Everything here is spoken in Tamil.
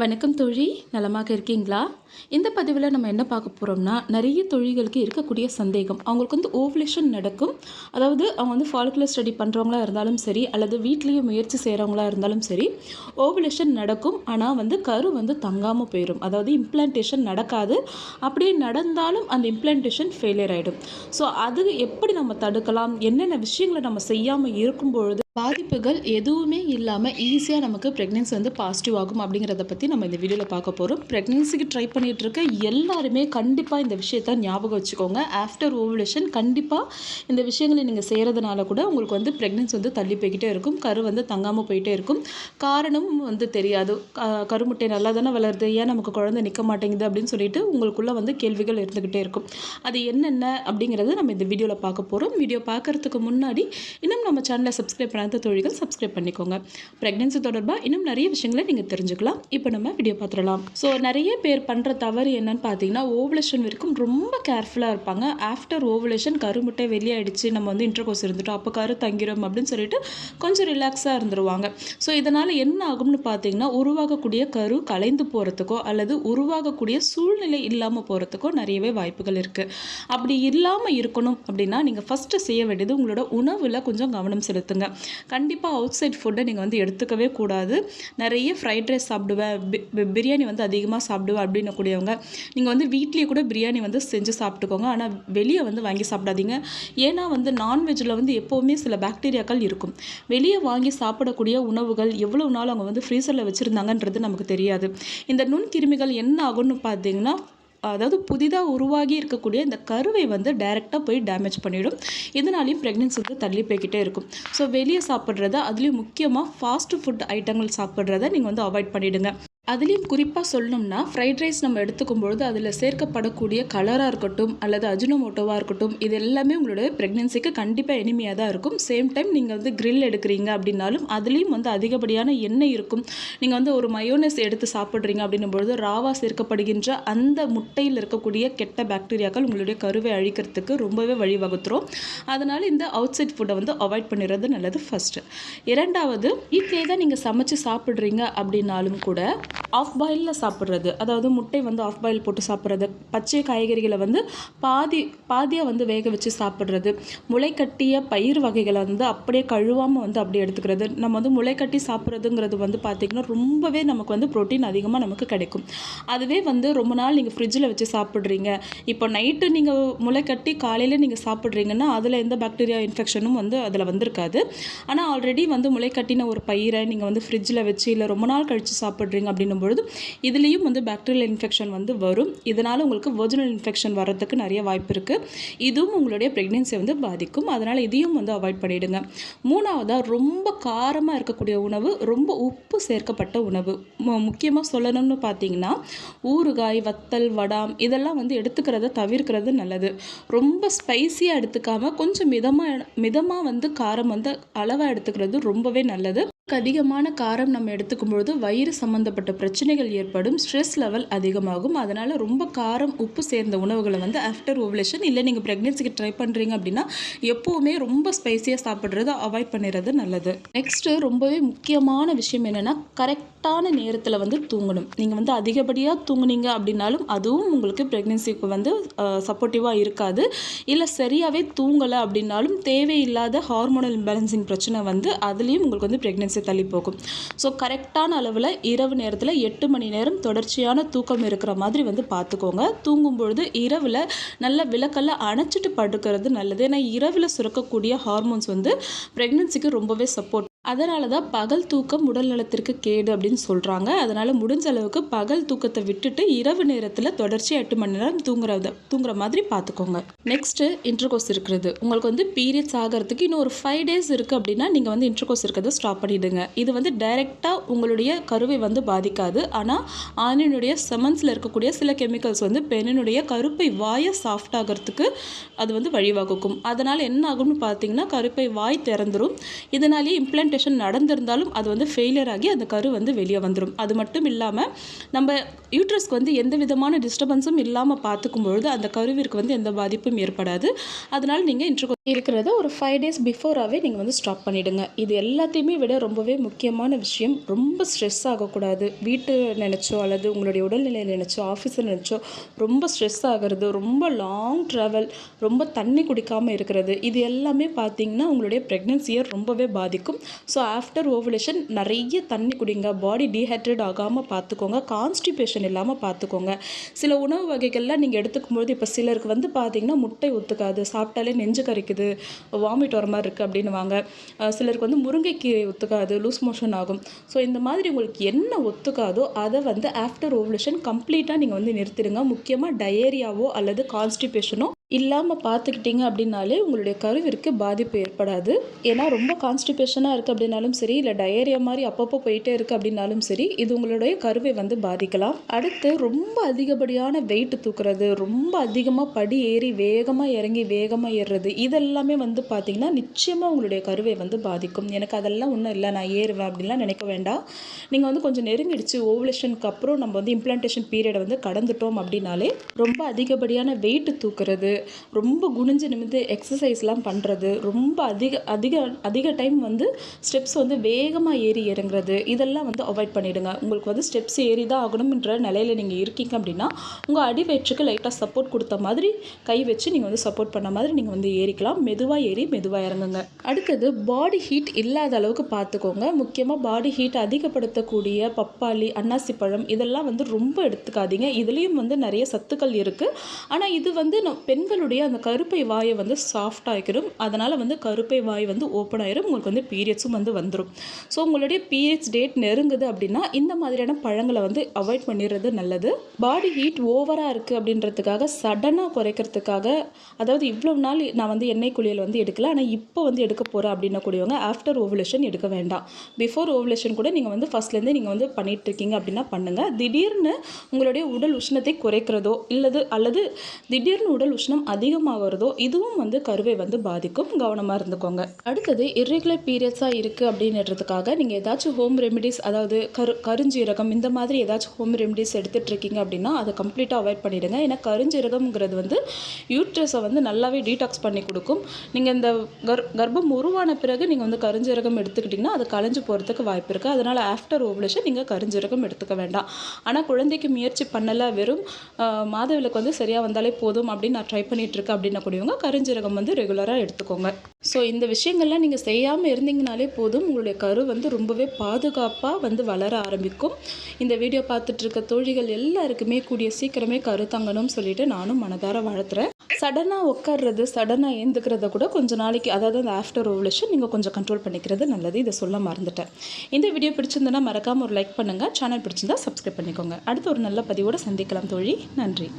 வணக்கம் தொழி நலமாக இருக்கீங்களா? இந்த பதிவில் நம்ம என்ன பார்க்க போகிறோம்னா நிறைய தொழில்களுக்கு இருக்கக்கூடிய சந்தேகம். அவங்களுக்கு வந்து ஓவலேஷன் நடக்கும். அதாவது அவங்க வந்து ஃபாலிகுலர் ஸ்டடி பண்ணுறவங்களா இருந்தாலும் சரி அல்லது வீட்லேயே முயற்சி செய்கிறவங்களா இருந்தாலும் சரி ஓவலேஷன் நடக்கும். ஆனால் வந்து கரு வந்து தங்காமல் போயிடும் அதாவது இம்ப்ளான்டேஷன் நடக்காது. அப்படியே நடந்தாலும் அந்த இம்ப்ளான்டேஷன் ஃபெயிலியர் ஆகிடும் ஸோ அது எப்படி நம்ம தடுக்கலாம்? என்னென்ன விஷயங்களை நம்ம செய்யாமல் இருக்கும் பொழுது பாதிப்புகள் எதுவுமே இல்லாமல் ஈஸியாக நமக்கு ப்ரெக்னென்சி வந்து பாசிட்டிவ் ஆகும் அப்படிங்கிறத பற்றி நம்ம இந்த வீடியோவில் பார்க்க போகிறோம் ப்ரெக்னென்சிக்கு ட்ரை பண்ணிகிட்டு இருக்க எல்லாருமே கண்டிப்பாக இந்த விஷயத்த ஞாபகம் வச்சுக்கோங்க. ஆஃப்டர் ஓவலேஷன் கண்டிப்பாக இந்த விஷயங்களை நீங்கள் செய்கிறதுனால கூட உங்களுக்கு வந்து ப்ரெக்னென்சி வந்து தள்ளி போய்கிட்டே இருக்கும். கரு வந்து தங்காமல் போயிட்டே இருக்கும். காரணமும் வந்து தெரியாது. கருமுட்டை நல்லா தானே வளருது. ஏன் நமக்கு குழந்தை நிற்க மாட்டேங்குது அப்படின்னு சொல்லிட்டு உங்களுக்குள்ளே வந்து கேள்விகள் இருந்துக்கிட்டே இருக்கும். அது என்னென்ன அப்படிங்கிறத நம்ம இந்த வீடியோவில் பார்க்க போகிறோம் வீடியோ பார்க்கறதுக்கு முன்னாடி இன்னும் நம்ம சேனலை சப்ஸ்கிரைப் தெரியாத தொழில்கள் சப்ஸ்கிரைப் பண்ணிக்கோங்க. ப்ரெக்னென்சி தொடர்பாக இன்னும் நிறைய விஷயங்களை நீங்கள் தெரிஞ்சுக்கலாம். இப்போ நம்ம வீடியோ பார்த்துடலாம். ஸோ நிறைய பேர் பண்ணுற தவறு என்னன்னு பார்த்தீங்கன்னா ஓவலேஷன் வரைக்கும் ரொம்ப கேர்ஃபுல்லாக இருப்பாங்க. ஆஃப்டர் ஓவலேஷன் கருமுட்டை வெளியாயிடுச்சு நம்ம வந்து இன்டர்கோர்ஸ் இருந்துட்டோம். அப்போ கரு தங்கிடும் அப்படின்னு சொல்லிட்டு கொஞ்சம் ரிலாக்ஸாக இருந்துருவாங்க. ஸோ இதனால் என்ன ஆகும்னு பார்த்தீங்கன்னா உருவாகக்கூடிய கரு கலைந்து போகிறதுக்கோ அல்லது உருவாகக்கூடிய சூழ்நிலை இல்லாமல் போகிறதுக்கோ நிறையவே வாய்ப்புகள் இருக்குது அப்படி இல்லாமல் இருக்கணும் அப்படின்னா நீங்கள் ஃபஸ்ட்டு செய்ய வேண்டியது உங்களோட உணவில் கொஞ்சம் கவனம் செலுத்துங்க. கண்டிப்பாக அவுட் சைட் ஃபுட்டை நீங்கள் வந்து எடுத்துக்கவே கூடாது. நிறைய ஃப்ரைட் ரைஸ் சாப்பிடுவேன் பிரியாணி வந்து அதிகமாக சாப்பிடுவேன் அப்படின்னு கூடியவங்க நீங்கள் வந்து வீட்லேயே கூட பிரியாணி வந்து செஞ்சு சாப்பிட்டுக்கோங்க. ஆனால் வெளியே வந்து வாங்கி சாப்பிடாதீங்க. ஏன்னா வந்து நான்வெஜ்ஜில் வந்து எப்போவுமே சில பாக்டீரியாக்கள் இருக்கும். வெளியே வாங்கி சாப்பிடக்கூடிய உணவுகள் எவ்வளவு நாள் அவங்க வந்து ஃப்ரீசரில் வச்சுருந்தாங்கன்றது நமக்கு தெரியாது. இந்த நுண்கிருமிகள் என்ன ஆகும்னு பார்த்தீங்கன்னா அதாவது புதிதாக உருவாகி இருக்கக்கூடிய இந்த கருவை வந்து டைரெக்டாக போய் டேமேஜ் பண்ணிவிடும் இதனாலையும் ப்ரெக்னென்சி வந்து தள்ளி போய்கிட்டே இருக்கும். ஸோ வெளியே சாப்பிட்றத அதுலேயும் முக்கியமாக ஃபாஸ்ட் ஃபுட் ஐட்டங்கள் சாப்பிட்றத நீங்கள் வந்து அவாய்ட் பண்ணிவிடுங்க அதுலேயும் குறிப்பாக சொல்லணும்னா ஃப்ரைட் ரைஸ் நம்ம எடுத்துக்கும் பொழுது அதில் சேர்க்கப்படக்கூடிய கலராக இருக்கட்டும் அல்லது அஜினோமோட்டோவாக இருக்கட்டும் இது எல்லாமே உங்களுடைய ப்ரெக்னென்சிக்கு கண்டிப்பாக எளிமையாக தான் இருக்கும். சேம் டைம் நீங்கள் வந்து க்ரில் எடுக்கிறீங்க அப்படின்னாலும் அதுலேயும் வந்து அதிகப்படியான எண்ணெய் இருக்கும். நீங்கள் வந்து ஒரு மயோனஸ் எடுத்து சாப்பிட்றீங்க அப்படின்னும் பொழுது ராவாக சேர்க்கப்படுகின்ற அந்த முட்டையில் இருக்கக்கூடிய கெட்ட பாக்டீரியாக்கள் உங்களுடைய கருவை அழிக்கிறதுக்கு ரொம்பவே வழிவகுத்துரும். அதனால் இந்த அவுட் சைட் ஃபுட்டை வந்து அவாய்ட் பண்ணிடுறது நல்லது ஃபஸ்ட்டு இரண்டாவது வீட்டிலே தான் நீங்கள் சமைச்சு சாப்பிட்றீங்க அப்படின்னாலும் கூட ஆஃப் பாயிலில் சாப்பிட்றது. அதாவது முட்டை வந்து ஆஃப் பாயில் போட்டு சாப்பிட்றது. பச்சை காய்கறிகளை வந்து பாதி பாதியாக வந்து வேக வச்சு சாப்பிட்றது. முளைக்கட்டிய பயிர் வகைகளை வந்து அப்படியே கழுவாமல் வந்து அப்படியே எடுத்துக்கிறது. நம்ம வந்து முளைக்கட்டி சாப்பிட்றதுங்கிறது வந்து பார்த்திங்கன்னா ரொம்பவே நமக்கு வந்து ப்ரோட்டீன் அதிகமாக நமக்கு கிடைக்கும். அதுவே வந்து ரொம்ப நாள் நீங்கள் ஃப்ரிட்ஜில் வச்சு சாப்பிட்றீங்க. இப்போ நைட்டு நீங்கள் முளைக்கட்டி காலையில் நீங்கள் சாப்பிட்றீங்கன்னா அதில் எந்த பாக்டீரியா இன்ஃபெக்ஷனும் வந்து அதில் வந்திருக்காது. ஆனால் ஆல்ரெடி வந்து முளைக்கட்டின ஒரு பயிரை நீங்கள் வந்து ஃப்ரிட்ஜில் வச்சு இல்லை ரொம்ப நாள் கழித்து சாப்பிட்றீங்க அப்படின்னு பொழுது இதுலேயும் வந்து பேக்டீரியல் இன்ஃபெக்ஷன் வந்து வரும். இதனால் உங்களுக்கு ஒரிஜினல் இன்ஃபெக்ஷன் வர்றதுக்கு நிறைய வாய்ப்பு இருக்குது இதுவும் உங்களுடைய ப்ரெக்னென்சியை வந்து பாதிக்கும். அதனால் இதையும் வந்து அவாய்ட் பண்ணிவிடுங்க மூணாவதாக ரொம்ப காரமாக இருக்கக்கூடிய உணவு ரொம்ப உப்பு சேர்க்கப்பட்ட உணவு. முக்கியமாக சொல்லணும்னு பார்த்தீங்கன்னா ஊறுகாய் வத்தல் வடாம் இதெல்லாம் வந்து எடுத்துக்கிறத தவிர்க்கிறது நல்லது. ரொம்ப ஸ்பைசியாக எடுத்துக்காமல் கொஞ்சம் மிதமாக மிதமாக வந்து காரம் வந்து அளவாக எடுத்துக்கிறது ரொம்பவே நல்லது. அதிகமான காரம் நம்ம எடுத்துக்கும் பொழுது வயிறு சம்மந்தப்பட்ட பிரச்சனைகள் ஏற்படும் ஸ்ட்ரெஸ் லெவல் அதிகமாகும். அதனால் ரொம்ப காரம் உப்பு சேர்ந்த உணவுகளை வந்து ஆஃப்டர் ஓவலேஷன் இல்லை நீங்கள் ப்ரெக்னென்சிக்கு ட்ரை பண்ணுறீங்க அப்படின்னா எப்போவுமே ரொம்ப ஸ்பைசியாக சாப்பிட்றத அவாய்ட் பண்ணிடுறது நல்லது. நெக்ஸ்ட்டு ரொம்பவே முக்கியமான விஷயம் என்னென்னா கரெக்டான நேரத்தில் வந்து தூங்கணும். நீங்கள் வந்து அதிகப்படியாக தூங்குனீங்க அப்படின்னாலும் அதுவும் உங்களுக்கு ப்ரெக்னென்சிக்கு வந்து சப்போர்ட்டிவாக இருக்காது. இல்லை சரியாகவே தூங்கலை அப்படின்னாலும் தேவையில்லாத ஹார்மோனல் இம்பேலன்சிங் பிரச்சனை வந்து அதுலேயும் உங்களுக்கு வந்து ப்ரெக்னென்சி தள்ளி போகும். ஸோ கரெக்டான அளவில் இரவு நேரத்தில் எட்டு மணி நேரம் தொடர்ச்சியான தூக்கம் இருக்கிற மாதிரி வந்து பார்த்துக்கோங்க தூங்கும் பொழுது இரவில் நல்ல விளக்கெல்லாம் அணைச்சிட்டு படுக்கிறது நல்லது. ஏன்னா இரவில் சுரக்கக்கூடிய ஹார்மோன்ஸ் வந்து ப்ரெக்னென்சிக்கு ரொம்பவே சப்போர்ட் அதனால தான் பகல் தூக்கம் உடல் நலத்திற்கு கேடு அப்படின்னு சொல்கிறாங்க அதனால் முடிஞ்ச அளவுக்கு பகல் தூக்கத்தை விட்டுட்டு இரவு நேரத்தில் தொடர்ச்சி எட்டு மணி நேரம் தூங்குறத தூங்குற மாதிரி பார்த்துக்கோங்க நெக்ஸ்ட்டு இன்டர்கோஸ் இருக்கிறது. உங்களுக்கு வந்து பீரியட்ஸ் ஆகிறதுக்கு இன்னும் ஒரு ஃபைவ் டேஸ் இருக்குது அப்படின்னா நீங்கள் வந்து இன்டர்கோஸ் இருக்கிறத ஸ்டாப் பண்ணிவிடுங்க இது வந்து டைரெக்டாக உங்களுடைய கருவை வந்து பாதிக்காது. ஆனால் ஆணினுடைய செமன்ஸில் இருக்கக்கூடிய சில கெமிக்கல்ஸ் வந்து பெண்ணினுடைய கருப்பை வாயை சாஃப்ட் ஆகிறதுக்கு அது வந்து வழிவகுக்கும். அதனால் என்ன ஆகும்னு பார்த்தீங்கன்னா கருப்பை வாய் திறந்துடும் இதனாலேயே இம்ப்ளான்டேஷன் நடந்திருந்தாலும் அது வந்து ஃபெயிலியர் ஆகி அந்த கரு வந்து வெளியே வந்துடும் அது மட்டும் இல்லாமல் நம்ம யூட்ரஸ்க்கு வந்து எந்த விதமான டிஸ்டர்பன்ஸும் இல்லாமல் பார்த்துக்கும் பொழுது அந்த கருவிற்கு வந்து எந்த பாதிப்பும் ஏற்படாது. அதனால் நீங்கள் இன்ட்ரோ இருக்கிறத ஒரு ஃபைவ் டேஸ் பிஃபோராகவே நீங்கள் வந்து ஸ்டாப் பண்ணிவிடுங்க இது எல்லாத்தையுமே விட ரொம்பவே முக்கியமான விஷயம். ரொம்ப ஸ்ட்ரெஸ் ஆகக்கூடாது. வீட்டு நினச்சோ அல்லது உங்களுடைய உடல்நிலை நினச்சோ ஆஃபீஸில் நினச்சோ ரொம்ப ஸ்ட்ரெஸ் ஆகிறது ரொம்ப லாங் ட்ராவல் ரொம்ப தண்ணி குடிக்காமல் இருக்கிறது இது எல்லாமே பார்த்தீங்கன்னா உங்களுடைய ப்ரெக்னென்சியை ரொம்பவே பாதிக்கும். ஸோ ஆஃப்டர் ஓவலேஷன் நிறைய தண்ணி குடிங்க. பாடி டீஹைட்ரேட் ஆகாமல் பார்த்துக்கோங்க கான்ஸ்டிபேஷன் இல்லாமல் பார்த்துக்கோங்க சில உணவு வகைகள்லாம் நீங்கள் எடுத்துக்கும்போது இப்போ சிலருக்கு வந்து பார்த்தீங்கன்னா முட்டை ஒத்துக்காது. சாப்பிட்டாலே நெஞ்சு கறிக்குது வாமிட் வர மாதிரி இருக்குது அப்படின்னுவாங்க. சிலருக்கு வந்து முருங்கைக்கீரை ஒத்துக்காது லூஸ் மோஷன் ஆகும். ஸோ இந்த மாதிரி உங்களுக்கு என்ன ஒத்துக்காதோ அதை வந்து ஆஃப்டர் ஓவலேஷன் கம்ப்ளீட்டாக நீங்கள் வந்து நிறுத்திடுங்க. முக்கியமாக டயேரியாவோ அல்லது கான்ஸ்டிபேஷனோ இல்லாமல் பார்த்துக்கிட்டிங்க அப்படின்னாலே உங்களுடைய கருவிற்கு பாதிப்பு ஏற்படாது. ஏன்னா ரொம்ப கான்ஸ்டிபேஷனாக இருக்குது அப்படின்னாலும் சரி இல்லை டயரியா மாதிரி அப்பப்போ போயிட்டே இருக்குது அப்படின்னாலும் சரி இது உங்களுடைய கருவை வந்து பாதிக்கலாம். அடுத்து ரொம்ப அதிகப்படியான வெயிட் தூக்குறது ரொம்ப அதிகமாக படி ஏறி வேகமாக இறங்கி வேகமாக ஏறுறது இதெல்லாமே வந்து பார்த்திங்கன்னா நிச்சயமாக உங்களுடைய கருவை வந்து பாதிக்கும். எனக்கு அதெல்லாம் ஒன்றும் இல்லை நான் ஏறுவேன் அப்படின்லாம் நினைக்க வேண்டாம். நீங்கள் வந்து கொஞ்சம் நெருங்கிடுச்சு ஓவலேஷனுக்கு அப்புறம் நம்ம வந்து இம்ப்ளான்டேஷன் பீரியடை வந்து கடந்துட்டோம் அப்படின்னாலே ரொம்ப அதிகப்படியான வெயிட் தூக்குறது ரொம்ப குனிஞ்சு நிமிந்து எக்ஸசைஸ்லாம் பண்ணுறது ரொம்ப அதிக அதிக அதிக டைம் வந்து ஸ்டெப்ஸ் வந்து வேகமாக ஏறி இறங்குறது இதெல்லாம் வந்து அவாய்ட் பண்ணிவிடுங்க உங்களுக்கு வந்து ஸ்டெப்ஸ் ஏறி தான் ஆகணும்ன்ற நிலையில் நீங்கள் இருக்கீங்க அப்படின்னா உங்கள் அடி வயிற்றுக்கு லைட்டாக சப்போர்ட் கொடுத்த மாதிரி கை வச்சு நீங்கள் வந்து சப்போர்ட் பண்ண மாதிரி நீங்கள் வந்து ஏறிக்கலாம். மெதுவாக ஏறி மெதுவாக இறங்குங்க. அடுத்தது பாடி ஹீட் இல்லாத அளவுக்கு பார்த்துக்கோங்க முக்கியமாக பாடி ஹீட் அதிகப்படுத்தக்கூடிய பப்பாளி அன்னாசி பழம் இதெல்லாம் வந்து ரொம்ப எடுத்துக்காதீங்க. இதுலேயும் வந்து நிறைய சத்துக்கள் இருக்குது ஆனால் இது வந்து பெண் பெண்களுடைய அந்த கருப்பை வாயை வந்து சாஃப்ட் ஆகிடும் அதனால் வந்து கருப்பை வாய் வந்து ஓப்பன் ஆகிடும் உங்களுக்கு வந்து பீரியட்ஸும் வந்து வந்துடும் ஸோ உங்களுடைய பீரியட்ஸ் டேட் நெருங்குது அப்படின்னா இந்த மாதிரியான பழங்களை வந்து அவாய்ட் பண்ணிடுறது நல்லது. பாடி ஹீட் ஓவராக இருக்குது அப்படின்றதுக்காக சடனாக குறைக்கிறதுக்காக அதாவது இவ்வளோ நாள் நான் வந்து எண்ணெய் குளியல் வந்து எடுக்கல ஆனால் இப்போ வந்து எடுக்க போகிறேன் அப்படின்னக்கூடியவங்க ஆஃப்டர் ஓவலேஷன் எடுக்க வேண்டாம். பிஃபோர் ஓவலேஷன் கூட நீங்கள் வந்து ஃபஸ்ட்லேருந்தே நீங்கள் வந்து பண்ணிகிட்ருக்கீங்க அப்படின்னா பண்ணுங்கள் திடீர்னு உங்களுடைய உடல் உஷ்ணத்தை குறைக்கிறதோ இல்லது அல்லது திடீர்னு உடல் உஷ்ணம் அதிகமாகிறதோ இதுவும் வந்து கருவை வந்து பாதிக்கும். கவனமாக இருந்துக்கோங்க. அடுத்தது இர்ரெகுலர் பீரியட்ஸாக இருக்குது அப்படின்றதுக்காக நீங்கள் ஏதாச்சும் ஹோம் ரெமிடிஸ் அதாவது கரு கருஞ்சீரகம் இந்த மாதிரி ஏதாச்சும் ஹோம் ரெமிடிஸ் எடுத்துகிட்டு இருக்கீங்க அப்படின்னா அதை கம்ப்ளீட்டாக அவாய்ட் பண்ணிவிடுங்க ஏன்னா கருஞ்சீரகம்ங்கிறது வந்து யூட்ரஸை வந்து நல்லாவே டீடாக்ஸ் பண்ணி கொடுக்கும். நீங்கள் இந்த கர் கர்ப்பம் உருவான பிறகு நீங்கள் வந்து கருஞ்சீரகம் எடுத்துக்கிட்டிங்கன்னா அது கலைஞ்சு போகிறதுக்கு வாய்ப்பு இருக்குது அதனால் ஆஃப்டர் ஓவலேஷன் நீங்கள் கருஞ்சீரகம் எடுத்துக்க வேண்டாம். ஆனால் குழந்தைக்கு முயற்சி பண்ணலை வெறும் மாதவிலக்கு வந்து சரியாக வந்தாலே போதும் அப்படின்னு நான் ட்ரை பண்ணிட்டு இருக்கேன் கூடியவங்க கருஞ்சீரகம் வந்து ரெகுலராக எடுத்துக்கோங்க. ஸோ இந்த விஷயங்கள்லாம் நீங்கள் செய்யாமல் இருந்தீங்கனாலே போதும் உங்களுடைய கரு வந்து ரொம்பவே பாதுகாப்பாக வந்து வளர ஆரம்பிக்கும். இந்த வீடியோ பார்த்துட்ருக்க தோழிகள் எல்லாருக்குமே கூடிய சீக்கிரமே கரு தங்கணும்னு சொல்லிட்டு நானும் மனதார வளர்த்துறேன் சடனாக உட்கார்றது சடனாக ஏந்துக்கிறத கூட கொஞ்சம் நாளைக்கு அதாவது அந்த ஆஃப்டர் ஓவலேஷன் நீங்கள் கொஞ்சம் கண்ட்ரோல் பண்ணிக்கிறது நல்லது. இதை சொல்ல மறந்துட்டேன். இந்த வீடியோ பிடிச்சிருந்தனா மறக்காமல் ஒரு லைக் பண்ணுங்கள் சேனல் பிடிச்சிருந்தா சப்ஸ்கிரைப் பண்ணிக்கோங்க. அடுத்து ஒரு நல்ல பதிவோடு சந்திக்கலாம் தோழி. நன்றி.